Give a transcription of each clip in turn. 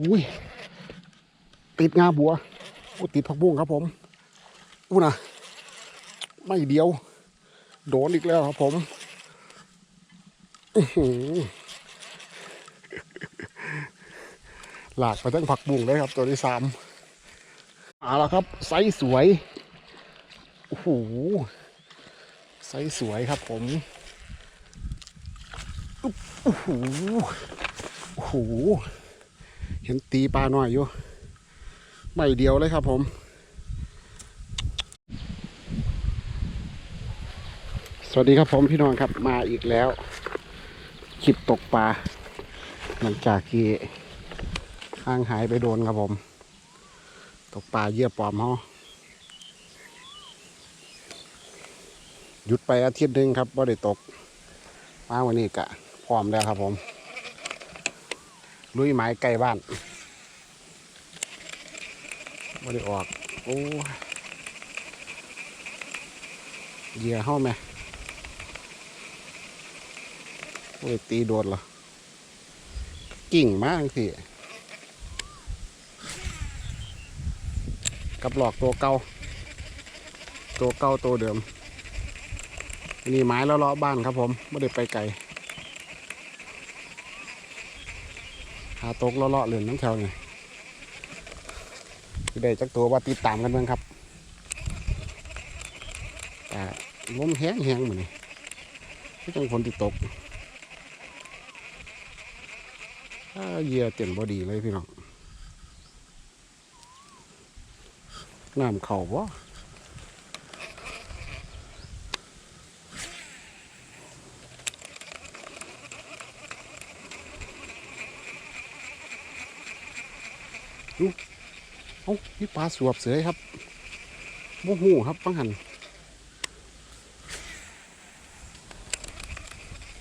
อุ้ยติดงาบัวติดผักบุ้งครับผมอู้นะไม่เดียว โดนอีกแล้วครับผมหลากไปทั้งผักบุ้งเลยครับ ตัวที่สามมาแล้วครับ ไซส์สวยโอ้โหไซส์สวยครับผมโอ้โหโอ้โห เห็นตีปลาหน่อยอยู่ไม่เดียวเลยครับผมสวัสดีครับผมพี่น้องครับมาอีกแล้วคลิปตกปลาหลังจากที่ห่างหายไปโดนครับผม ตกปลาเยื่อปลอมฮอหยุดไปอาทิตย์หนึ่งครับว่าได้ตกมาวันนี้กะพร้อมแล้วครับผม ลุยไม้ไกลบ้านไม่ได้ออก โอ้ยเหยื่อเข้าไหมโอ้ยตีโดนเหรอ กิ่งมากสิกับหลอกตัวเก่าตัวเก่าตัวเดิมนนี่ไม้แล้วเลาะบ้านครับผม ไม่ได้ไปไกลาตกเลาะๆเล่นน้ำแถวนี่ที่ได้จักตัวว่าติดตามกันเบ้างครับแต่ลมแห้งแห้งเหมือนนี่ไม่ต้องฝนติดตกเยื่อเต็มบอดีเลยพี่น้องน้ำเข่าบ่อ้า นี่ปลาสวบเสือครับโมหูครับปังหัน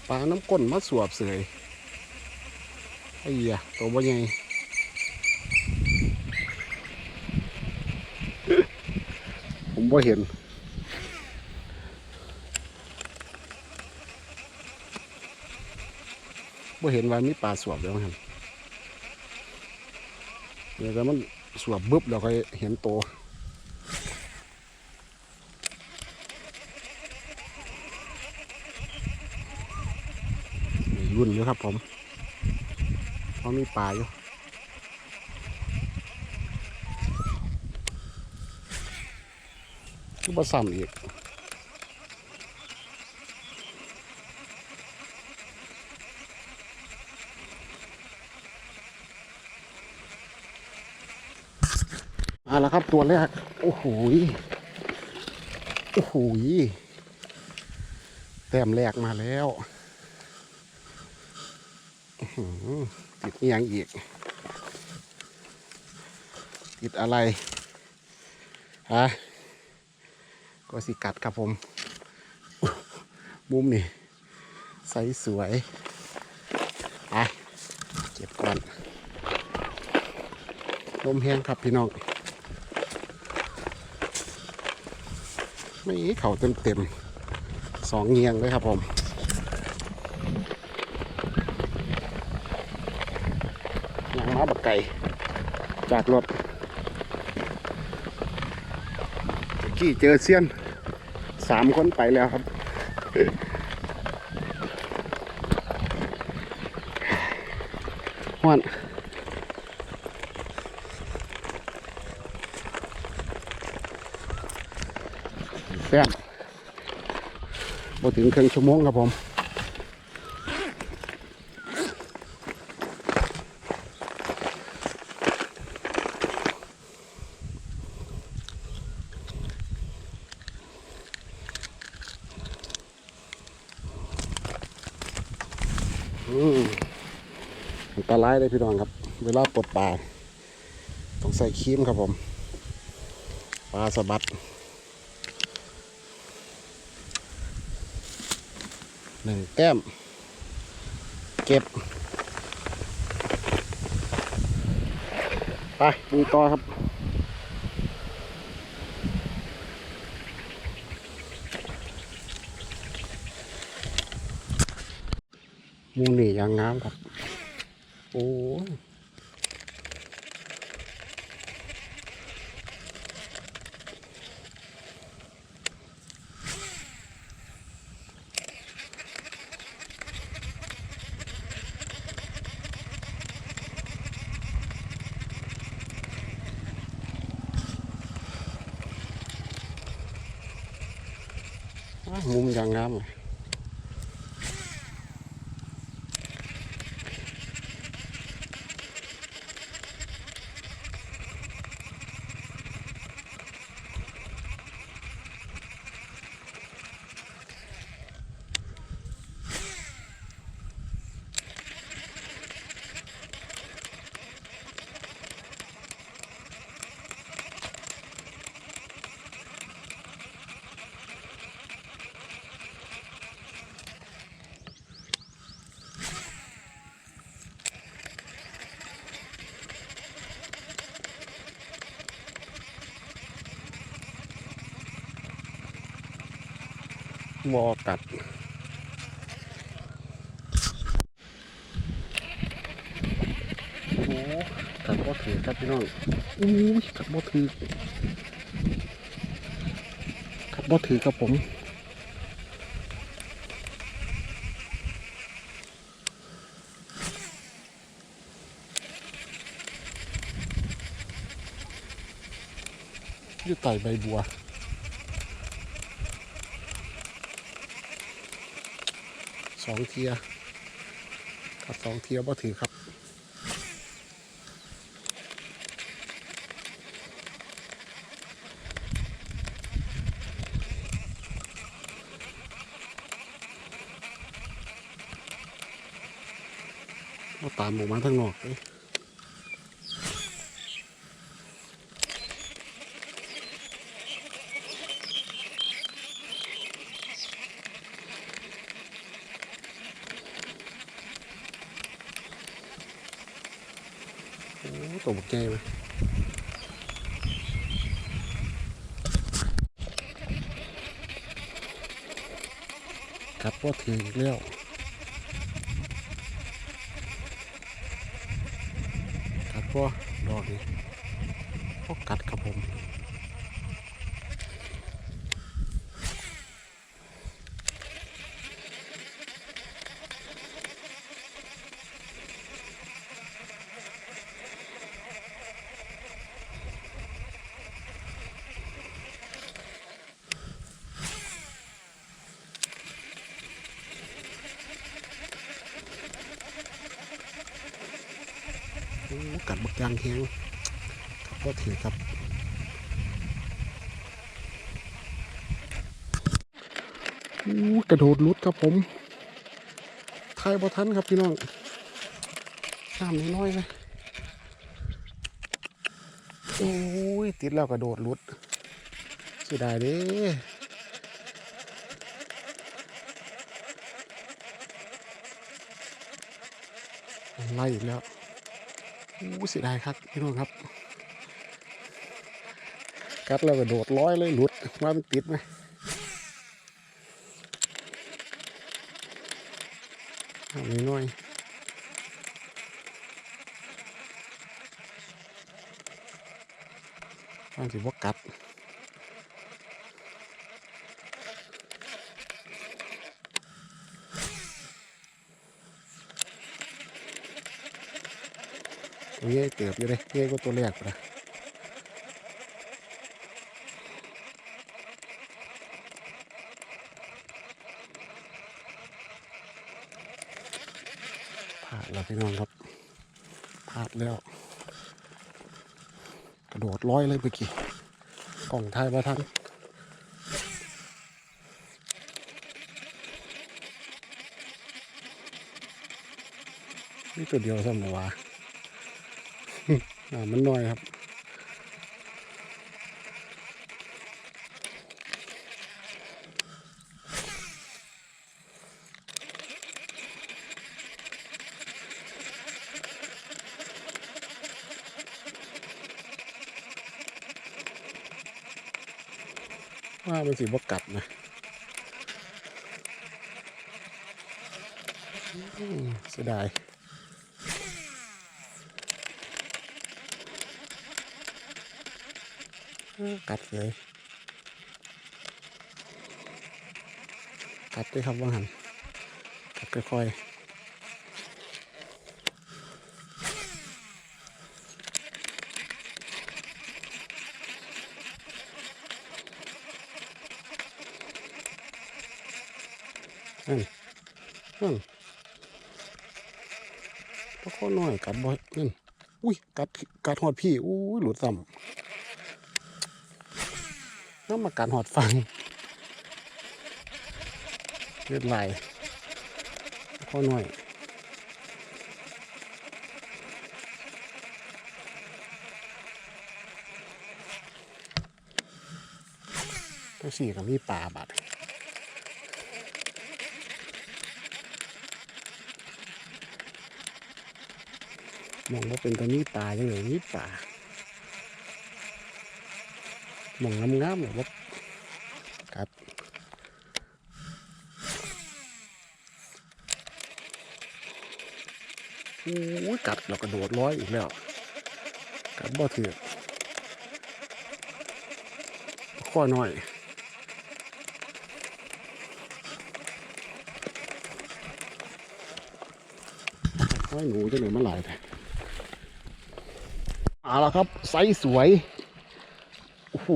ปลาน้ำก้นมาสวบเสยไอ้เหี้ยตัวบ่ใหญ่ผมบ่เห็นบ่เห็นว่ามีปลาสวบแล้วครับเดี๋ยวแต่มัน สวบบึบเราก็เห็นโตมีรุ่นอยู่ครับผมเพราะมีปลาอยู่ก็มาซ้ำอีก มาแล้วครับตัวแรกโอ้โหโอ้โหยแต้มแรกมาแล้วหือติดเอียงอีก ติดอะไรฮะก็สิกัดครับผมมุมนี่ใสสวยไปเก็บก่อนลมแห้งครับพี่น้อง ไม่เข่าเต็มเต็มสองเงียงเลยครับผมยังมาบักไก่จากรถกี้เจอเซียนสามคนไปแล้วครับห้วน แซ่บพอถึงครึ่งชั่วโมงครับผมอืมอันตรายเลยพี่น้องครับ เวลาปลดปลาต้องใส่ครีมครับผม ปลาสะบัด หนึ่งแก้ม เก็บ ไปปูต่อครับมูนี่ยังงามครับ โอ้ย มุมอย่างงามเลย วอกัด โอ้โหกัดบ่ถือครับพี่น้องอู้ยกัดบ่ถือกัดบ่ถือครับผมอยู่ใต้ใบบัว สองเทียขัดสองเทียบ่ถือครับเอาตามออกมาทางนอกเลย โอ้ตัวบักใจไหมกัดพ่อถืออีกแล้วกัดพ่อดอกนี้พ่อกัดครับผม โอ้ กัดบักยางแห้งครับพ่อถือครับกระโดดลุดครับผมทายบ่ทันครับพี่น้องน้ำน้อยๆเลยโอ้ย ติดแล้วกระโดดลุดเสียดายเด้ไล่อีกแล้ว อ้เสียดายครับพี่น้องครับ กัดแล้วก็โดดร้อยเลยหลุดว่ามันติดไหมเอาหน่อยมันสิบกัด ตัวใหญ่เติบอยู่เลยใหญ่กว่าตัวแรกปะพลาดแล้วพี่น้องครับพลาดแล้ว กระโดดร้อยเลยเมื่อกี้กล่องไทยมาทันนี่ตัวเดียวซ้ำเลยวะ อ่ามันน้อยครับว่ามันสิบกัดนะเสียดาย กัดเลย กัดด้วยครับว่างหันกัดค่อยนั่นนั่นปลาข้อน้อยกัดบ่อยนั่นอุ้ยกัดกัดหอดพี่อุ้ยหลุดซ้ำ น้ำมากัดหอดฟังเลือดไหลข้อน้อยทั้งสี่ก็มีปลาบัดมองว่าเป็นตัวนี้ปลาจังเลยนี่ปลา มองงามๆเลยว่าครับโอ้ยกัดเรากระโดดร้อยอีกแล้วกัดบ่ถือข้อหน้อยห้อยหนูจะหนูมาหลายแต่เอาละครับไซส์สวย โอ้โห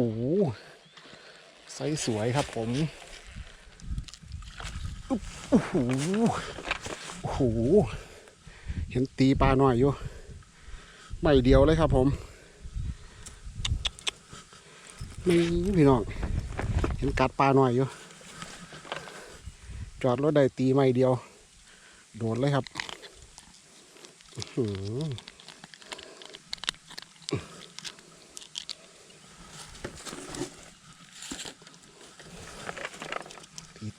ไซส์สวยครับผมโอ้โหโอ้โห เห็นตีปลาหน่อยอยู่ใบเดียวเลยครับผมนี่พี่น้อง เห็นกัดปลาหน่อยอยู่ จอดรถได้ตีไม่เดียว โดดเลยครับ อือ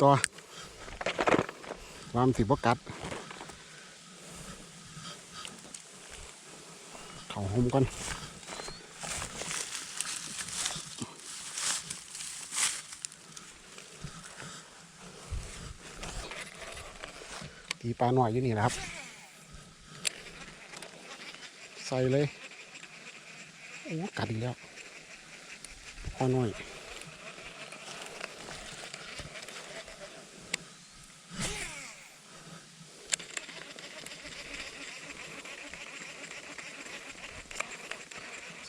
ตัววามสิบกัด เขาหมก่อนตีปลาหน่อยอยู่นี่นะครับ ใส่เลย โอ้กัดอีกแล้วพอหน่อย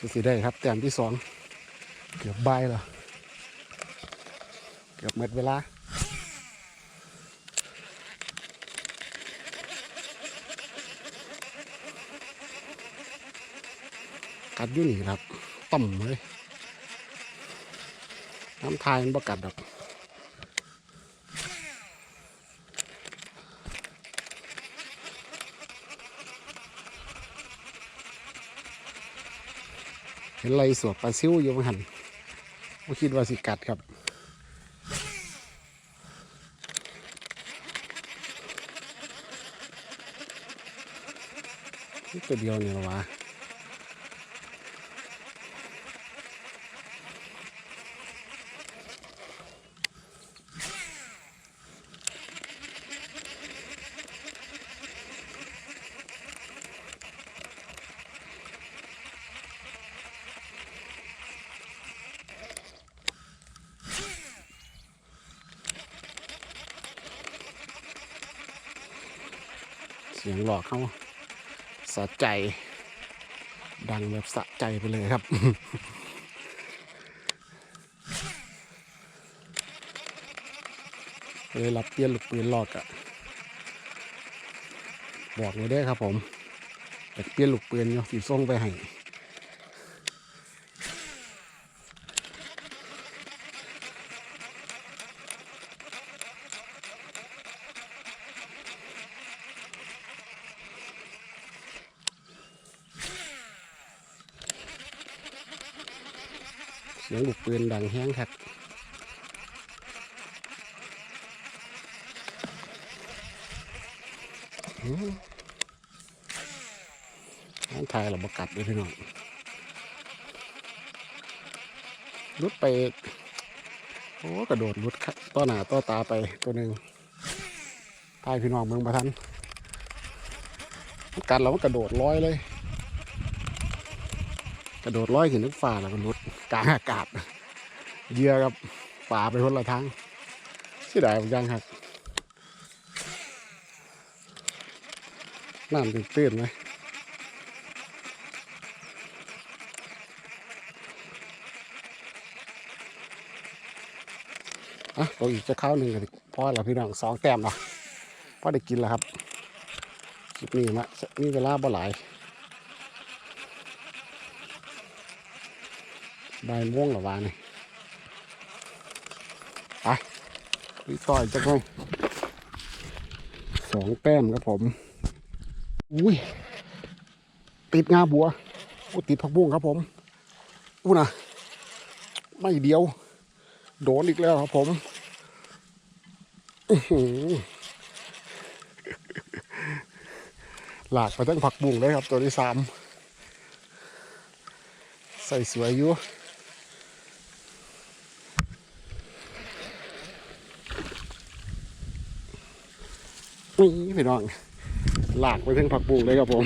สุดสีได้ครับ แต้มที่สองเกือบใบแล้วเกือบหมดเวลากัดอยู่นี่ครับต่ำเลยน้ำทายมันประกัดดอก เห็นไรสวบปลาซิวอยู่มั้งหันว่าคิดว่าสิกัดครับนี่ตัวเดียวเนี่ยหรอวะ สียงหลอกเขาสะใจ ดังแบบสะใจไปเลยครับเลยรับเตี้ยนลูกปืนหลอกอะบอกเลยได้ครับผมแต่เปี้ยนลูกปืนอยู่สีส้มไปให้ สียงลูกปืนดังแห้งครับอืมน้ำทายเราบกัดเลยพี่น้องลุดไป โอ้กระโดดลุดต่อหน้าต่อตาไปตัวหนึ่งทายพี่น้องเมืองประทันกัดเรากระโดดลอยเลย กระโดดลอยขึ้นนึกฟ้าแล้วก็ลุด กลางอากาศเยื่อกับป่าไปคนละทางเสียดายเหมือนกันครับน้ำตื้นๆไหมอะเราอีกจะเข้าหนึ่งกันพอแล้วพี่น้องสองแต้มเนาะพอได้กินแล้วครับคลิปนี้มามีเวลาบ่หลาย บ่ายม่วงหรอวานี่ไปวิต่อยจักหน่อยสองแต้มครับผม อุ้ย ติดงาบัวอู้ติดผักบุ้งครับผมอู้นะไม่เดียว โดนอีกแล้วครับผมอื้อหือหลากไปตั้งผักบุ้งเลยครับตัวที่สามใส่สวยอยู่ นี่พี่น้องหลากไปทั้งผักบุ้งเลยครับผม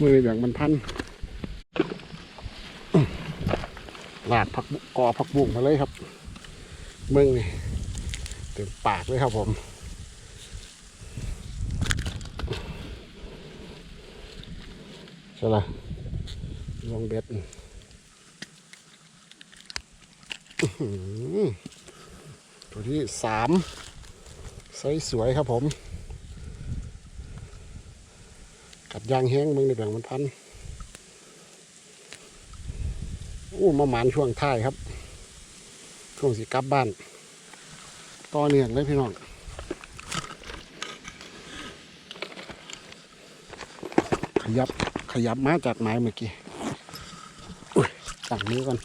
มืออย่างมันพันหลากผักกอผักบุ้งมาเลยครับมึงนี่เต็มปากเลยครับผมใช่ละลองเบ็ดตัวที่สาม ส์สวยครับผม กัดยางแห้งมึงในแบ่งมันพันอู้มาหมานช่วงท้ายครับ ช่วงสิกลับบ้านต่อเนื่องเลยพี่น้องขยับขยับมาจากไม้เมื่อกี้อุ้ยตั้งมือก่อน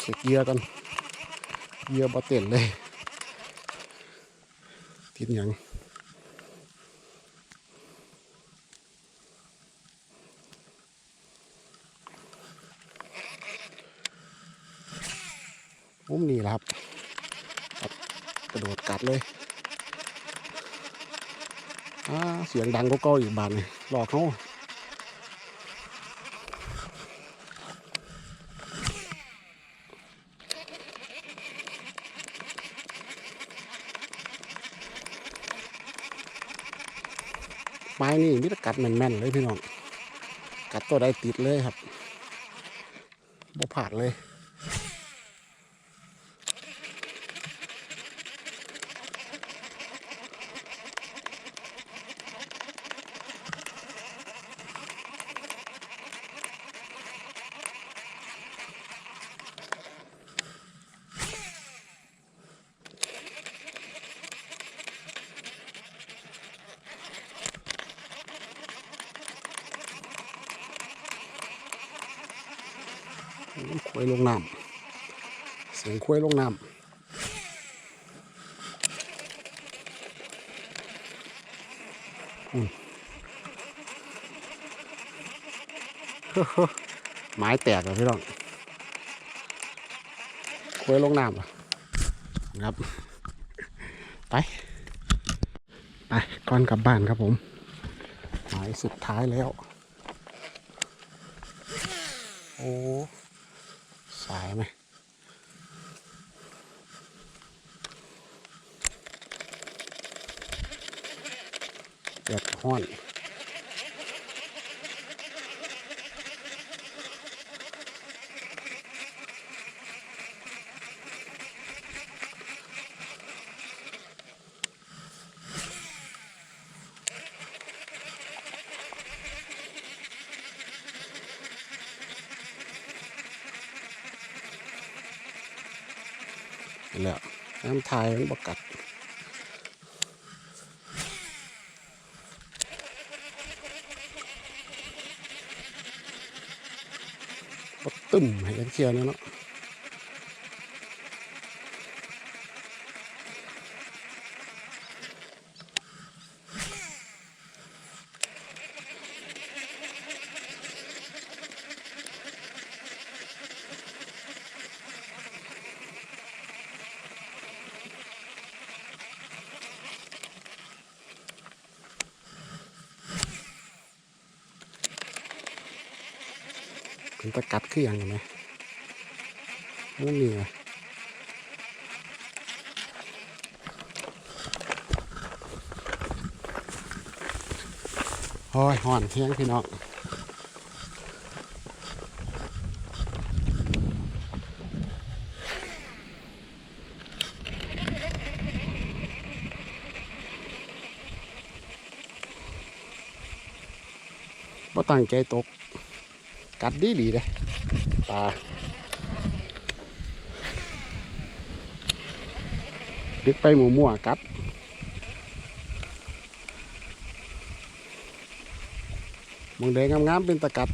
เช็คเหยื่อกันเหยื่อบ่เต้นเลย ติดหยังมุมนี้แหละครับครับกระโดดกัดเลยอ่าเสียงดังก็ก็อีกบานเลยหลอกเขา นี่มิตรกัดแม่นๆเลยพี่น้อง กัดตัวใดติดเลยครับบ่ผาดเลย ควย ลงน้ำเสียงควยลงน้ำอืมไม้แตกเลยพี่น้องควยลงน้ำเหรอครับ ไป ไป ก่อนกลับบ้านครับผม หมายสุดท้ายแล้ว โอ้ สายไหมเดือด ห้อนแล้วน้ำทายมันบกัดบ ตึ้มให้กันเชียนะเนาะ มันตะกัดขึ้นอย่างไงไม่มีอะโอ้ยห่อนเที่ยงพี่น้องบ่ตั้งใจตก กัดดีดีเลยปลาดึกไปหมูมั่วกัดมึงเดงงามๆเป็นตะกัด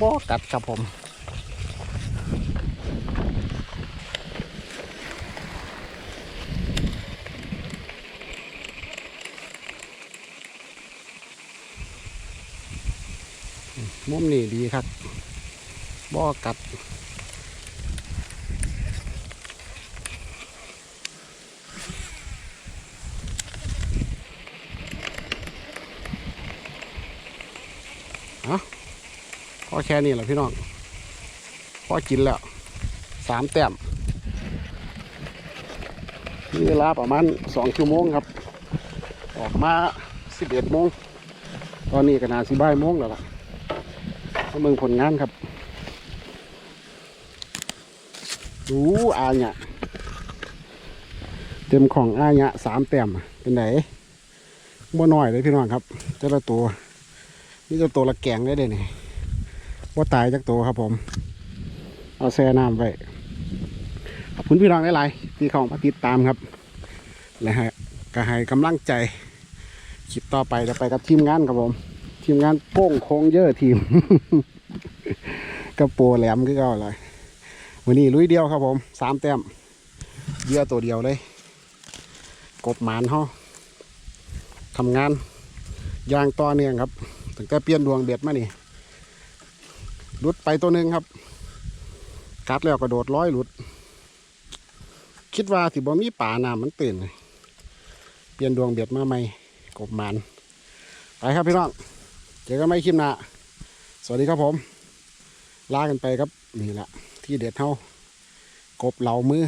บ่กัดครับผม มุมนี่ดีครับบ่อกัดพอแค่นี้แหละพี่น้องพอกินแล้วสามแต้มมีเวลาประมาณสองชั่วโมงครับ ออกมาสิบเอ็ดโมง ตอนนี้ก็นาสิบ่ายโมงแล้วล่ะ มาเมืองผลงานครับดูอาเนี่ยเต็มของอาเนี่ยสามแต้มเป็นไหนบ่น้อยเลยพี่น้องครับเจ้าละตัว นี่เจ้าตัวละแกงได้เลยนี่ว่าตายจากตัวครับผม เอาแช่น้ำไว้ขอบคุณพี่น้องหลายๆที่เข้ามาติดตามครับ และให้ก็ให้กำลังใจคลิปต่อไปจะไปกับทีมงานครับผม ทีมงานโป้งโค้งเยอะทีมกระโปรแหลมก็เอาเลยวันนี้ลุยเดียวครับผมสามแต้มเยื่อตัวเดียวเลย กบหมานเขาทำงานยางต่อเนื่องครับตั้งแต่เปลี่ยนดวงเบ็ดมานี่หลุดไปตัวหนึ่งครับ กัดแล้วกระโดดร้อยหลุด คิดว่าสิบ่มีป่าน้ำมันตื่นเลยเปลี่ยนดวงเบียดมาใหม่กบหมัน ไปครับพี่น้อง เจอกันไม่คลิปหน้าสวัสดีครับผมลากันไปครับนี่แหละที่เด็ดเท่ากบเหล่ามือ